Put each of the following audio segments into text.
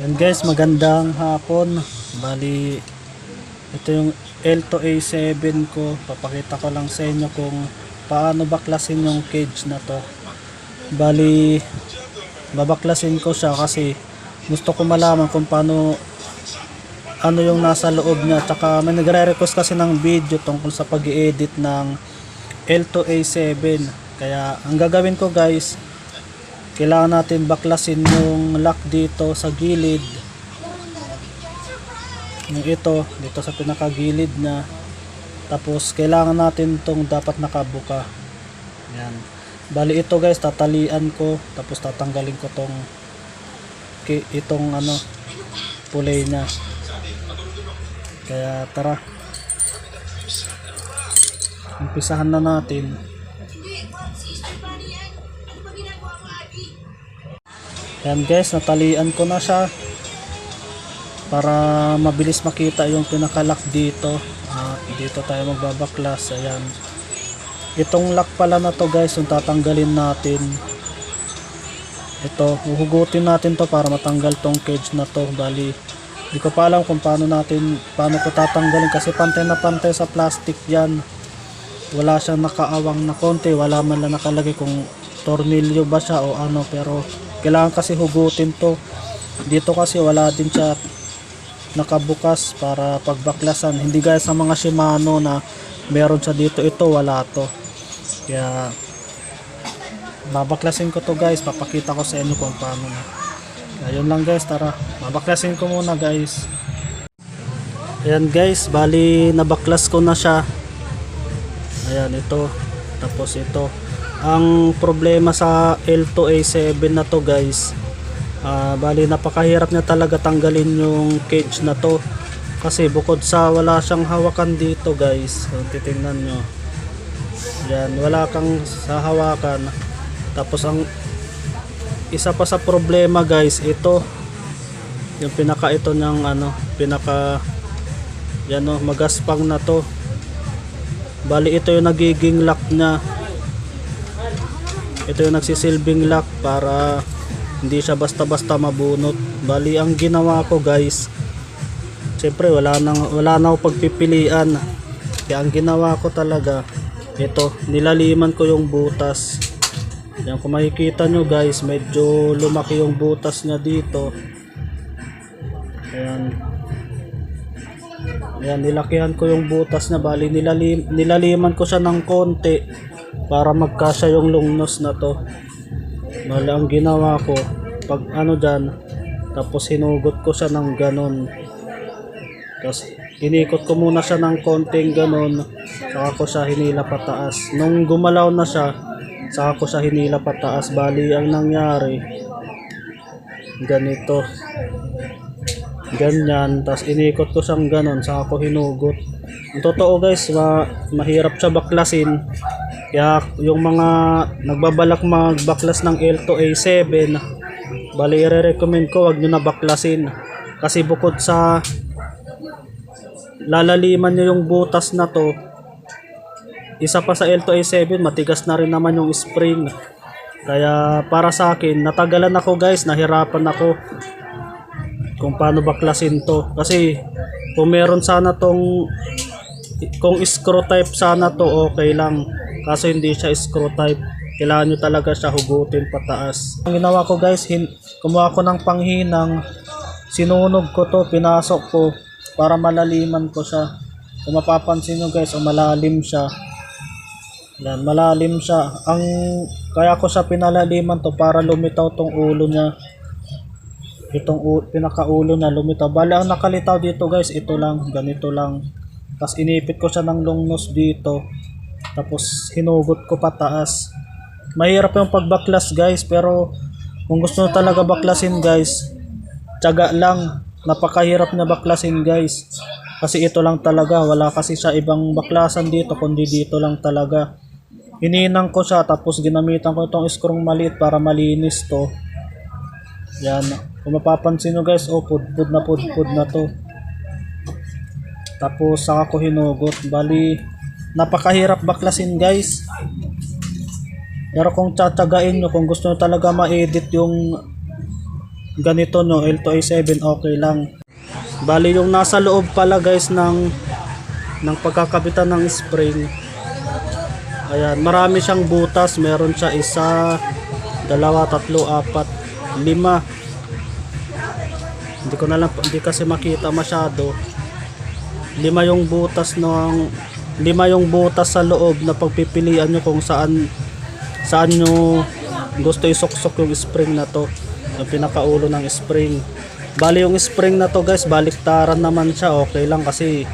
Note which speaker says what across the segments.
Speaker 1: Yan guys, magandang hapon. Bali, ito yung L2A7 ko. Papakita ko lang sa inyo kung paano baklasin yung cage na to. Bali, babaklasin ko siya kasi gusto ko malaman kung paano ano yung nasa loob niya. Tsaka may nagre-request kasi ng video tungkol sa pag edit ng L2A7. Kaya ang gagawin ko guys, kailangan natin baklasin yung lock dito sa gilid. Yung ito dito sa pinakagilid niya tapos kailangan natin tong dapat nakabuka. Yan. Bali ito guys tatalian ko. Tapos tatanggalin ko tong itong ano pulay niya. Kaya tara. Umpisahan na natin Yan guys, natalian ko na siya para mabilis makita yung pinakalock dito. At dito tayo magbabaklas. Ayan. Itong lock pala na to guys, yung tatanggalin natin. Ito, uhugutin natin to para matanggal tong cage na to. Bali, hindi ko pa alam kung paano natin, paano ko tatanggalin kasi pantay na pantay sa plastic yan. Wala siyang nakaawang na konti, wala man lang nakalagay kung tornilyo ba siya o ano pero kailangan kasi hugutin to. Dito kasi wala din siya nakabukas para pagbaklasan. Hindi gaya sa mga Shimano na meron siya dito. Ito wala to. Kaya babaklasin ko to guys. Papakita ko sa inyo kung paano na. Ayun lang guys. Tara babaklasin ko muna guys. Ayan guys. Bali nabaklas ko na siya. Ayan ito. Tapos ito ang problema sa L2A7 na to guys ah, bali napakahirap niya talaga tanggalin yung cage na to. Kasi bukod sa wala siyang hawakan dito guys kung titingnan nyo. Yan wala kang sa hawakan. Tapos ang isa pa sa problema guys ito. Yung pinaka ito ng ano pinaka yan o magaspang na to. Bali ito yung nagiging lock niya ito yung nagsisilbing lock para hindi siya basta-basta mabunot. Bali ang ginawa ko guys syempre wala nang wala na ako pagpipilian. Kaya ang ginawa ko talaga ito nilaliman ko yung butas. Yan kung makikita nyo guys medyo lumaki yung butas niya dito. Ayan. Ayan nilakihan ko yung butas niya. Bali nilalim, nilaliman ko siya ng konti para magkasya yung long nose na to. Bali ang ginawa ko pag ano dyan tapos hinugot ko siya ng ganon. Tapos inikot ko muna siya ng konting ganon saka ko siya hinila pataas. Nung gumalaw na siya saka ko siya hinila pataas. Bali ang nangyari ganito. Ganyan tapos inikot ko siyang ganon saka ko hinugot. Ang totoo guys ma mahirap siya baklasin kaya yung mga nagbabalak magbaklas ng L2A7 bali i-recommend ko wag nyo na baklasin. Kasi bukod sa lalaliman nyo yung butas na to isa pa sa L2A7 matigas na rin naman yung spring. Kaya para sa akin natagalan ako guys nahirapan ako kung paano baklasin to. Kasi kung meron sana tong kung screw type sana to okay lang kaso hindi siya screw type kailangan nyo talaga siya hugutin pataas. Ang ginawa ko guys kumuha ko ng panghinang. Sinunog ko to pinasok ko para malaliman ko siya. Kung mapapansin nyo guys o malalim siya. Yan malalim siya. Ang kaya ko siya pinalaliman to para lumitaw tong ulo niya. Itong pinakaulo na lumitaw. Bali, ang nakalitaw dito guys, ito lang, ganito lang. Tapos inipit ko siya ng long nose dito. Tapos hinugot ko pataas. Mahirap yung pagbaklas guys, pero kung gusto nyo talaga baklasin guys, tiyaga lang. Napakahirap na baklasin guys. Kasi ito lang talaga, wala kasi siya ibang baklasan dito, kundi dito lang talaga. Hininang ko siya, tapos ginamitan ko itong screw maliit para malinis to. Yan. Kung mapapansin nyo guys, oh, pudpud na pudpud na to. Tapos saka ko hinugot. Bali, napakahirap baklasin guys. Pero kung tsatsagain nyo, kung gusto nyo talaga ma-edit yung ganito no, L2A7 okay lang. Bali yung nasa loob pala guys ng ng pagkakabitan ng spring. Ayan, marami siyang butas. Meron siya isa, dalawa, tatlo, apat, lima. Hindi ko na lang, hindi kasi makita masyado. Lima yung butas ng lima yung butas sa loob na pagpipilian nyo kung saan saan nyo gusto isuksok yung spring na to. Yung pinakaulo ng spring. Bali yung spring na to guys, baliktaran naman siya. Okay lang kasi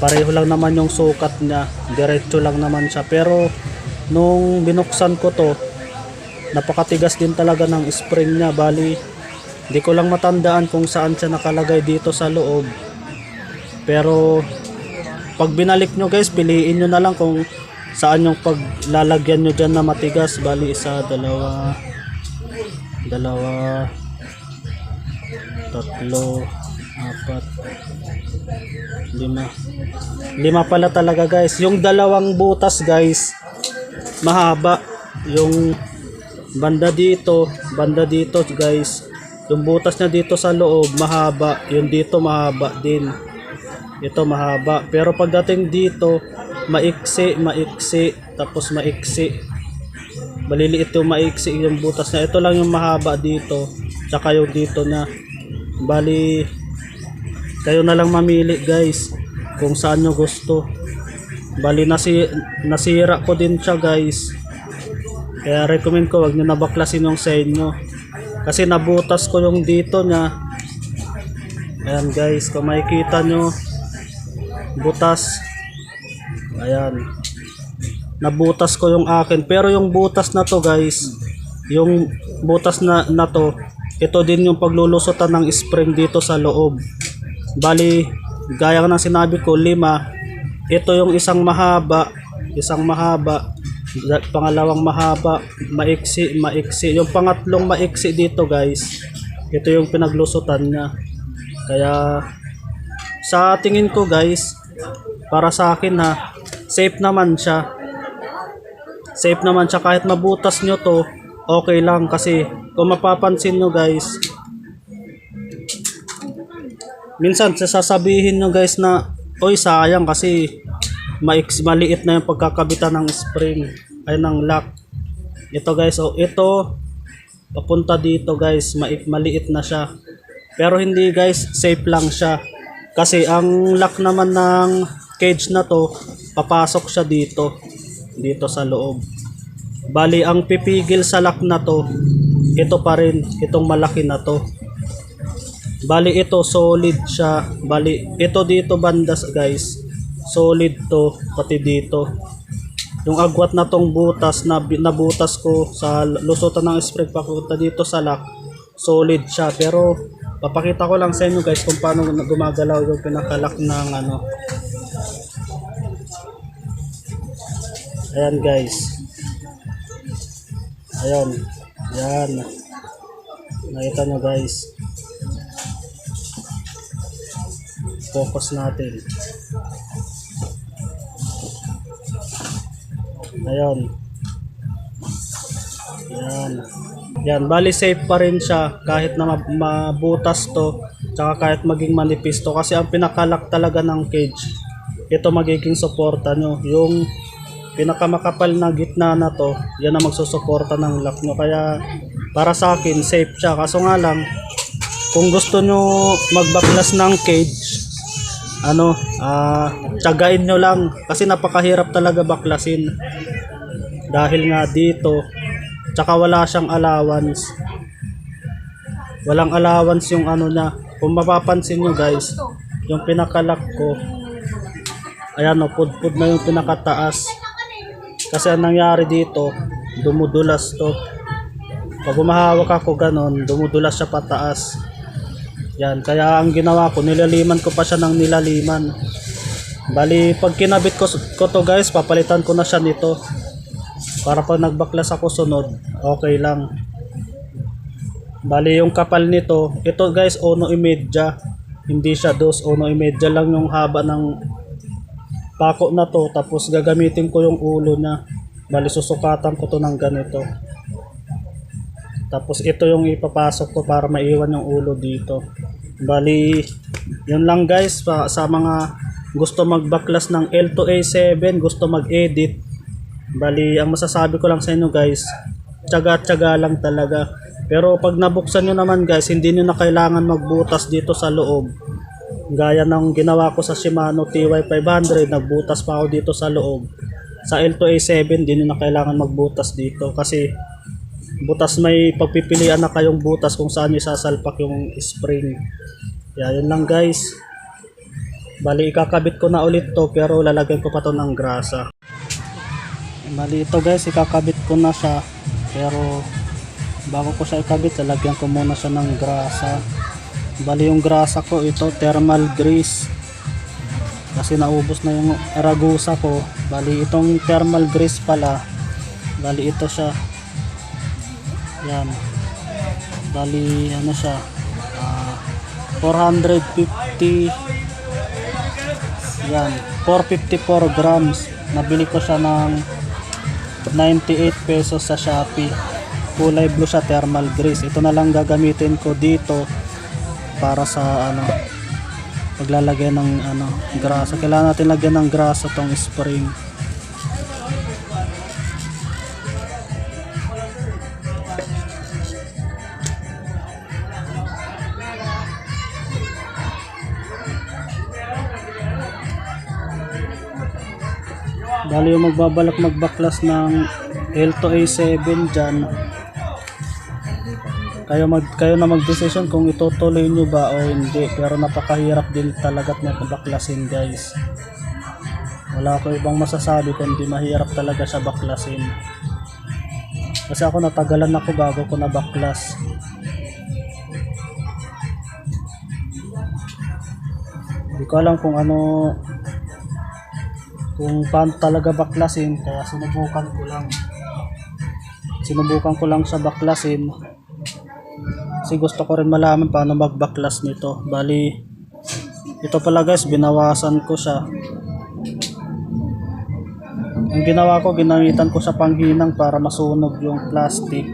Speaker 1: pareho lang naman yung sukat niya diretso lang naman siya pero nung binuksan ko to napakatigas din talaga ng spring niya bali hindi ko lang matandaan kung saan siya nakalagay dito sa loob pero pag binalik nyo guys piliin nyo na lang kung saan yung paglalagyan nyo dyan na matigas. Bali isa, dalawa dalawa tatlo apat lima. Lima pala talaga guys. Yung dalawang butas guys mahaba. Yung banda dito banda dito guys. Yung butas na dito sa loob mahaba. Yung dito mahaba din ito mahaba. Pero pagdating dito maiksi maiksi. Tapos maiksi. Maliliit yung maiksi yung butas na. Ito lang yung mahaba dito. Tsaka yung dito na. Bali kayo na lang mamili guys kung saan nyo gusto. Bali nasi, nasira ko din siya guys. Kaya recommend ko wag nyo nabaklasin yung sa inyo. Kasi nabutas ko yung dito niya ayan guys kung makikita nyo butas. Ayan. Nabutas ko yung akin. Pero yung butas na to guys yung butas na, na to ito din yung paglulusutan ng spring dito sa loob. Bali gaya ng sinabi ko lima. Ito yung isang mahaba isang mahaba pangalawang mahaba maiksi maiksi. Yung pangatlong maiksi dito guys ito yung pinaglusutan niya. Kaya sa tingin ko guys para sa akin ha safe naman siya. Safe naman siya. Kahit mabutas nyo to okay lang. Kasi kung mapapansin nyo guys minsan sasabihin nyo guys na oy sayang kasi maiks maliit na yung pagkakabitan ng spring ay ng lock. Ito guys oh ito papunta dito guys maik maliit na siya. Pero hindi guys safe lang siya kasi ang lock naman ng cage na to papasok siya dito dito sa loob bali ang pipigil sa lock na to ito pa rin itong malaki na to Bali ito solid siya. Bali ito dito bandas guys. Solid to pati dito. Yung agwat na tong butas na nabutas ko sa lusutan ng spring papunta dito sa lock. Solid siya pero papakita ko lang sa inyo guys kung paano gumagalaw yung pinakalock ng ano. Ayan guys. Ayan. Yan. Nakita nyo guys. focus natin. Ayun. Yan. Yan, bali safe pa rin siya kahit na ma- mabutas to tsaka kahit maging manipis kasi ang pinakalak talaga ng cage ito magiging suporta nyo. Yung pinakamakapal na gitna na to yan ang magsusuporta ng lock nyo. Kaya para sa akin safe siya. Kaso nga lang kung gusto nyo magbaklas ng cage ano, ah, tiyagain nyo lang. Kasi napakahirap talaga baklasin. Dahil nga dito, tsaka wala siyang allowance. Walang allowance yung ano niya. Kung mapapansin nyo guys, yung pinakalak ko, ayan o, pudpud na yung pinakataas. Kasi ang nangyari dito, dumudulas to. Pag umahawak ako ganon, dumudulas siya pataas. Yan, kaya ang ginawa ko, nilaliman ko pa siya ng nilaliman. Bali, pag kinabit ko, ko to guys, papalitan ko na siya nito. Para pag nagbaklas ako sunod, okay lang. Bali, yung kapal nito, ito guys, ono imedya. Hindi siya dos, ono imedya lang yung haba ng pako na to. Tapos gagamitin ko yung ulo niya. Bali, susukatan ko to ng ganito. Tapos ito yung ipapasok ko para maiwan yung ulo dito. Bali, yun lang guys sa mga gusto magbaklas ng L2A7, gusto mag-edit. Bali, ang masasabi ko lang sa inyo guys, tsaga-tsaga lang talaga. Pero pag nabuksan nyo naman guys, hindi nyo na kailangan magbutas dito sa loob. Gaya ng ginawa ko sa Shimano TY500, nagbutas pa ako dito sa loob. Sa L2A7, hindi nyo na kailangan magbutas dito kasi butas may pagpipilian na kayong butas kung saan nyo sasalpak yung spring. Kaya yun lang guys. Bali, ikakabit ko na ulit to pero lalagyan ko pa to ng grasa. Bali, ito guys, ikakabit ko na siya. Pero bago ko siya ikabit, lalagyan ko muna siya ng grasa. Bali, yung grasa ko, ito, thermal grease. Kasi naubos na yung Ragusa ko. Bali, itong thermal grease pala. Bali, ito siya. Yan. Bali, ano siya? ah, 450 yan. 454 grams. Nabili ko siya ng 98 pesos sa Shopee. Kulay blue siya, thermal grease. Ito na lang gagamitin ko dito para sa ano paglalagay ng ano grasa. Kailangan natin lagyan ng grasa tong spring. Bali yung magbabalak magbaklas ng L2A7 dyan. Kayo, mag, kayo na mag-decision kung itutuloy nyo ba o hindi. Pero napakahirap din talaga na baklasin guys. Wala ko ibang masasabi kundi mahirap talaga siya baklasin. Kasi ako natagalan ako bago ko nabaklas. Hindi ko alam kung ano kung paano talaga baklasin kaya sinubukan ko lang. Sinubukan ko lang sa baklasin. Kasi gusto ko rin malaman paano magbaklas nito. Bali ito pala guys binawasan ko siya. Ang ginawa ko ginamitan ko sa panghinang para masunog yung plastic.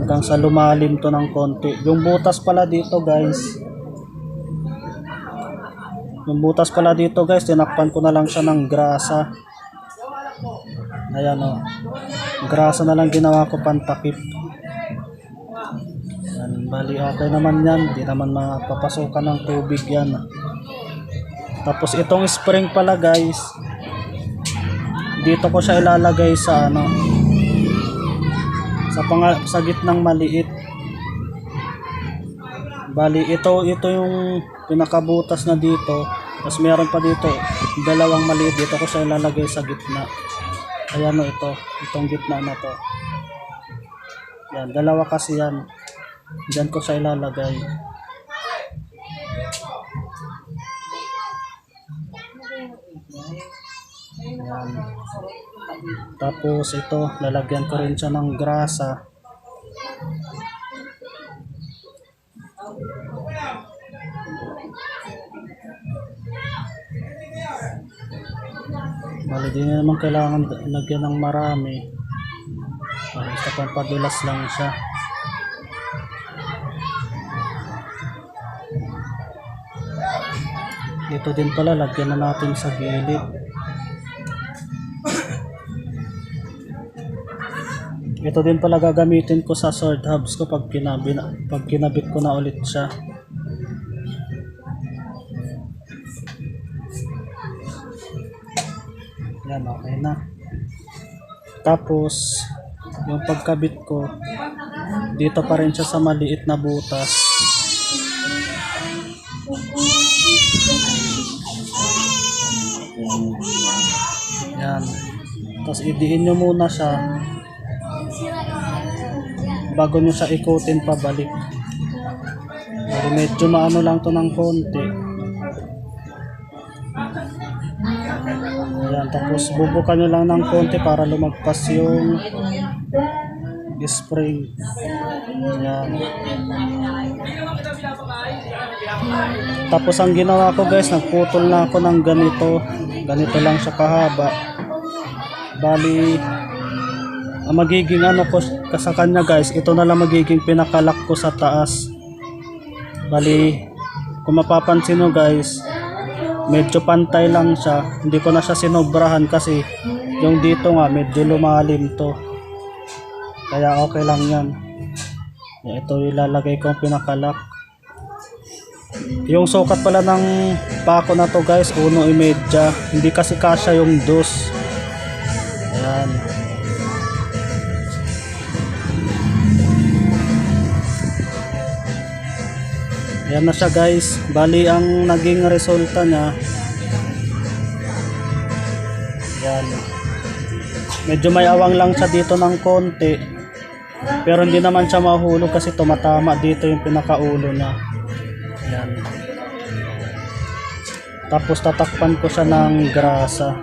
Speaker 1: Hanggang sa lumalim to ng konti. Yung butas pala dito guys yung butas pala dito guys, tinakpan ko na lang siya ng grasa. Ayan o. Grasa na lang ginawa ko pantakip. Yan, bali okay naman yan. Hindi naman mapapasukan ng tubig yan. Tapos itong spring pala guys, dito ko siya ilalagay sa ano, sa, pang sa gitnang maliit. Bali, ito, ito yung pinakabutas na dito. Tapos meron pa dito, dalawang maliit dito ko siya ilalagay sa gitna. Ayan o ito, itong gitna na to. Yan, dalawa kasi yan. Diyan ko siya ilalagay. Yan. Tapos ito, lalagyan ko rin siya ng grasa. Bali, di na naman kailangan lagyan ng marami. Basta pampadulas lang siya. Dito din pala, lagyan na natin sa gilid. Ito din pala gagamitin ko sa sword hubs ko pag, kinabi, pag kinabit ko na ulit siya. Yan, okay na. Tapos, yung pagkabit ko, dito pa rin siya sa maliit na butas. Yan. Tapos idiin nyo muna siya bago nyo siya ikutin pabalik. Pero medyo maano lang to ng konti. Tapos bubukan nyo lang ng konti para lumagpas yung spring. Ayan. Tapos ang ginawa ko guys, nagputol na ako ng ganito. Ganito lang siya kahaba. Bali, ang magiging ano ko sa kanya guys, ito na lang magiging pinakalak ko sa taas. Bali, kung mapapansin nyo guys, medyo pantay lang siya. Hindi ko na siya sinobrahan kasi yung dito nga medyo lumalim to. Kaya okay lang yan. Ito ilalagay ko ang pinakalak. Yung sukat pala ng pako na to guys, uno imedya. Hindi kasi kasya yung dos. Ayan. Ayan na siya guys. Bali ang naging resulta niya. Ayan. Medyo may awang lang siya dito ng konti. Pero hindi naman siya mahulog kasi tumatama dito yung pinakaulo niya. Ayan. Tapos tatakpan ko siya ng grasa.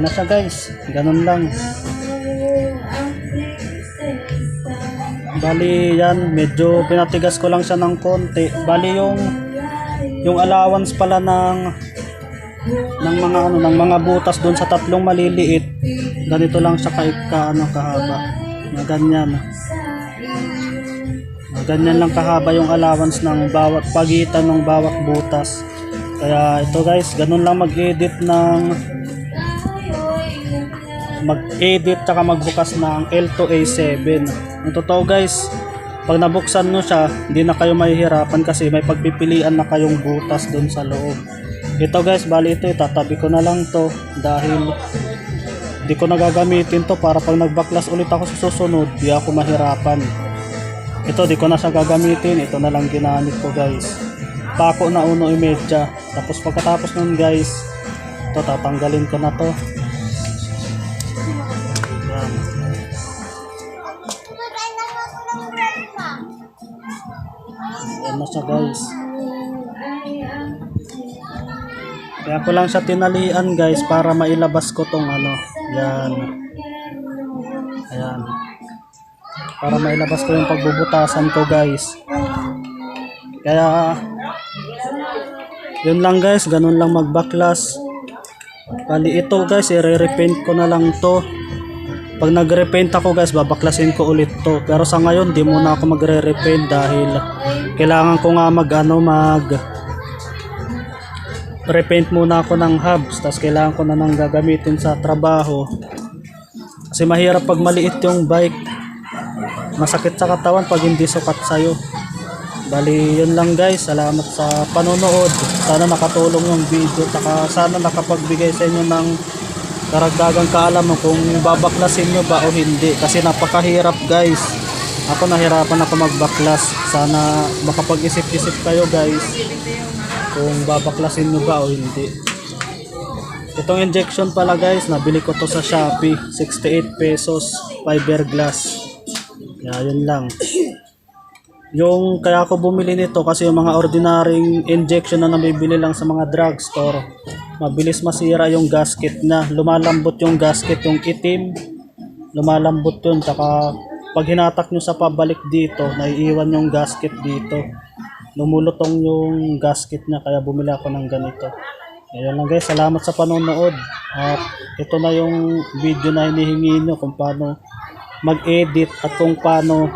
Speaker 1: Na siya guys. Ganun lang. Bali yan, medyo pinatigas ko lang siya ng konti. Bali yung yung allowance pala ng ng mga ano ng mga butas doon sa tatlong maliliit. Ganito lang siya ka, ka ano kahaba. Na ganyan. Na ganyan lang kahaba yung allowance ng bawat pagitan ng bawat butas. Kaya ito guys, ganun lang mag-edit ng mag-edit tsaka magbukas ng L2A7. Ang totoo guys, pag nabuksan nyo siya, hindi na kayo mahihirapan kasi may pagpipilian na kayong butas doon sa loob. Ito guys, bali ito, itatabi ko na lang to dahil di ko nagagamitin to para pag nagbaklas ulit ako sa susunod, di ako mahirapan. Ito, di ko na siya gagamitin. Ito na lang ginamit ko guys. Pako na uno imedya. Tapos pagkatapos nun guys, ito tatanggalin ko na to. Siya guys. Kaya ko lang siya tinalian guys para mailabas ko tong ano. Yan. Ayan. Para mailabas ko yung pagbubutasan ko guys. Kaya yun lang guys, ganun lang magbaklas. Bali ito guys, i-repaint ko na lang to. Pag nag-repaint ako guys, babaklasin ko ulit to. Pero sa ngayon, di muna ako magre-repaint dahil kailangan ko nga mag ano, mag repaint muna ako ng hubs. Tapos kailangan ko na nang gagamitin sa trabaho. Kasi mahirap pag maliit yung bike. Masakit sa katawan pag hindi sukat sa'yo. Bali, yun lang guys. Salamat sa panonood. Sana nakatulong yung video. Saka sana nakapagbigay sa inyo ng karagdagang kaalaman kung babaklasin nyo ba o hindi. Kasi napakahirap guys. Ako nahirapan ako magbaklas. Sana makapag-isip-isip kayo guys kung babaklasin nyo ba o hindi. Itong injection pala guys, nabili ko to sa Shopee. 68 pesos, fiberglass. Yeah, yun lang. Yung kaya ako bumili nito kasi yung mga ordinaryong injection na nabibili lang sa mga drugstore, mabilis masira yung gasket na. Lumalambot yung gasket, yung itim. Lumalambot yun. Tsaka pag hinatak nyo sa pabalik dito, naiiwan yung gasket dito. Lumulutong yung gasket niya kaya bumili ako ng ganito. Ayun lang guys, salamat sa panonood. At ito na yung video na hinihingi nyo kung paano mag-edit at kung paano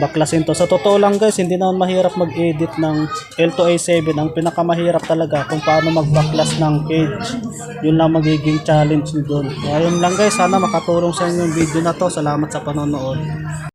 Speaker 1: baklasin to. Sa totoo lang guys, hindi naman mahirap mag-edit ng L2A7. Ang pinakamahirap talaga kung paano mag-baklas ng cage. Yun lang magiging challenge nyo doon. Ayun lang guys, sana makatulong sa inyo yung video na to. Salamat sa panonood.